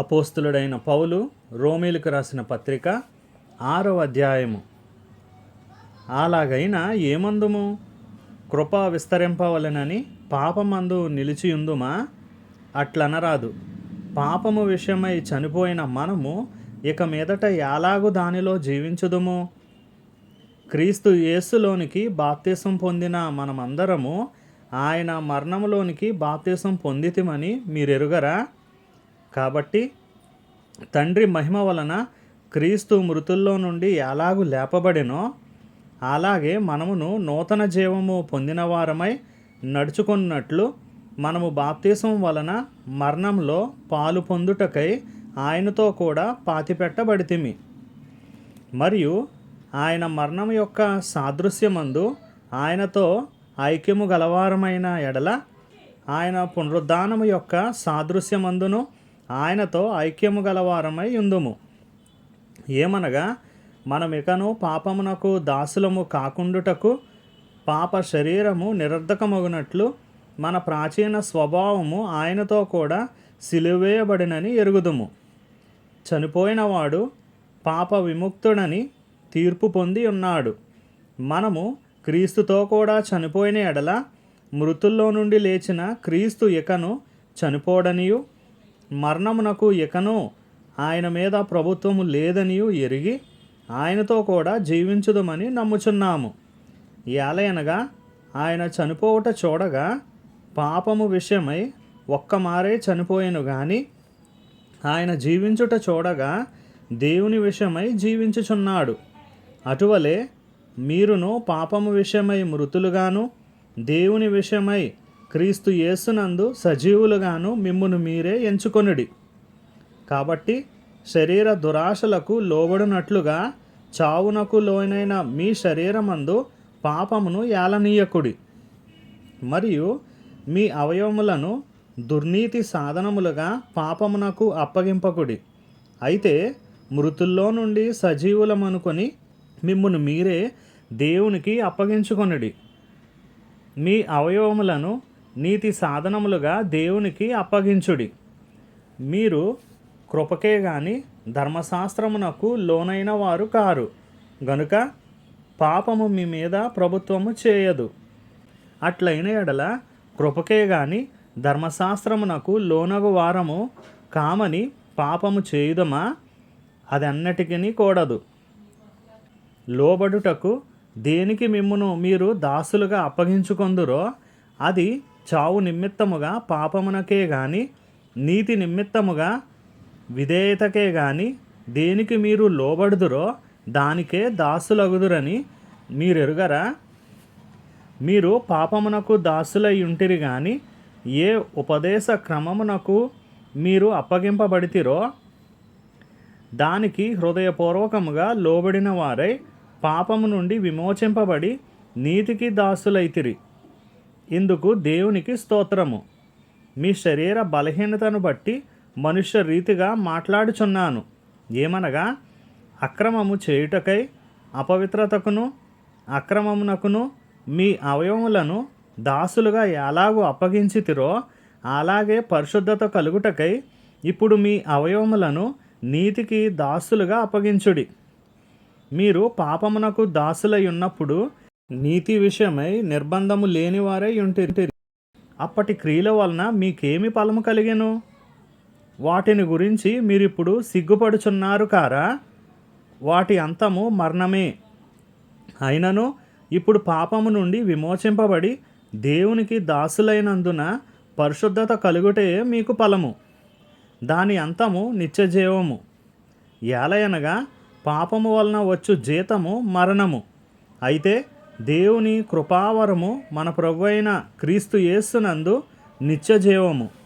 అపోస్తులుడైన పౌలు రోమీలకు రాసిన పత్రిక ఆరవ అధ్యాయము. అలాగైనా ఏమందుము? కృప విస్తరింపవలెనని పాపమందు నిలిచియుందుమా? అట్లనరాదు. పాపము విషయమై చనిపోయిన మనము ఇక మీదట ఎలాగు దానిలో జీవించుదుము? క్రీస్తు యేసులోనికి బాప్తీసం పొందిన మనమందరము ఆయన మరణములోనికి బాప్తీసం పొందితిమని మీరెరుగరా? కాబట్టి తండ్రి మహిమ వలన క్రీస్తు మృతుల్లో నుండి ఎలాగు లేపబడినో అలాగే మనమును నూతన జీవము పొందిన వారమై నడుచుకున్నట్లు మనము బాప్తీసం వలన మరణంలో పాలు పొందుటకై ఆయనతో కూడా పాతిపెట్టబడితిమి. మరియు ఆయన మరణం యొక్క సాదృశ్యమందు ఆయనతో ఐక్యము గలవారమైన ఎడల ఆయన పునరుద్ధానము యొక్క సాదృశ్యమందును ఆయనతో ఐక్యము గలవారమై ఉందుము. ఏమనగా మనం ఇకను పాపమునకు దాసులము కాకుండుటకు పాప శరీరము నిరర్ధకమగునట్లు మన ప్రాచీన స్వభావము ఆయనతో కూడా సిలువేయబడినని ఎరుగుదుము. చనిపోయినవాడు పాప విముక్తుడని తీర్పు పొంది ఉన్నాడు. మనము క్రీస్తుతో కూడా చనిపోయిన ఎడల మృతుల్లో నుండి లేచిన క్రీస్తు ఇకను చనిపోడనియు మరణమునకు ఇకను ఆయన మీద ప్రభుత్వము లేదనియు ఎరిగి ఆయనతో కూడా జీవించుదమని నమ్ముచున్నాము. ఏలయనగా ఆయన చనిపోవుట చూడగా పాపము విషయమై ఒక్కమారే చనిపోయాను కానీ ఆయన జీవించుట చూడగా దేవుని విషయమై జీవించుచున్నాడు. అటువలే మీరును పాపము విషయమై మృతులుగాను దేవుని విషయమై క్రీస్తు యేసునందు సజీవులుగాను మిమ్మును మీరే ఎంచుకొనుడి. కాబట్టి శరీర దురాశలకు లోబడినట్లుగా చావునకు లోనైన మీ శరీరమందు పాపమును యాలనీయకుడి. మరియు మీ అవయవములను దుర్నీతి సాధనములుగా పాపమునకు అప్పగింపకుడి. అయితే మృతుల్లో నుండి సజీవులమనుకొని మిమ్మును మీరే దేవునికి అప్పగించుకొనుడి. మీ అవయవములను నీతి సాధనములుగా దేవునికి అప్పగించుడి. మీరు కృపకే గాని ధర్మశాస్త్రమునకు లోనైన వారు కారు. గనుక పాపము మీ మీద ప్రభుత్వము చేయదు. అట్లైన ఎడల కృపకే గాని ధర్మశాస్త్రమునకు లోనగు వారము కామని పాపము చేయుదమా? అది అన్నటికీ కూడదు. లోబడుటకు దేనికి మిమ్మును మీరు దాసులుగా అప్పగించుకొందురో అది చావు నిమిత్తముగా పాపమునకే గాని నీతి నిమిత్తముగా విధేయతకే గాని దేనికి మీరు లోబడుదురో దానికే దాసులగుదురని మీరెరుగరా? మీరు పాపమునకు దాసులై ఉంటిరి గాని ఏ ఉపదేశ క్రమమునకు మీరు అప్పగింపబడితిరో దానికి హృదయపూర్వకముగా లోబడిన వారై పాపము నుండి విమోచింపబడి నీతికి దాసులైతిరి. ఇందుకు దేవునికి స్తోత్రము. మీ శరీర బలహీనతను బట్టి మనుష్య రీతిగా మాట్లాడుచున్నాను. ఏమనగా అక్రమము చేయుటకై అపవిత్రతకును అక్రమమునకును మీ అవయవములను దాసులుగా ఎలాగూ అప్పగించితిరో అలాగే పరిశుద్ధత కలుగుటకై ఇప్పుడు మీ అవయవములను నీతికి దాసులుగా అప్పగించుడి. మీరు పాపమునకు దాసులై ఉన్నప్పుడు నీతి విషయమై నిర్బంధము లేనివారై ఉంటిరి. అప్పటి క్రియల వలన మీకేమి ఫలము కలిగెను? వాటిని గురించి మీరిప్పుడు సిగ్గుపడుచున్నారు కారా? వాటి అంతము మరణమే. అయినను ఇప్పుడు పాపము నుండి విమోచింపబడి దేవునికి దాసులైనందున పరిశుద్ధత కలుగుటే మీకు ఫలము. దాని అంతము నిత్యజీవము. ఏలయనగా పాపము వలన వచ్చు జీతము మరణము. అయితే దేవుని కృపావరము మన ప్రభు అయిన క్రీస్తు యేసునందు నిత్యజీవము.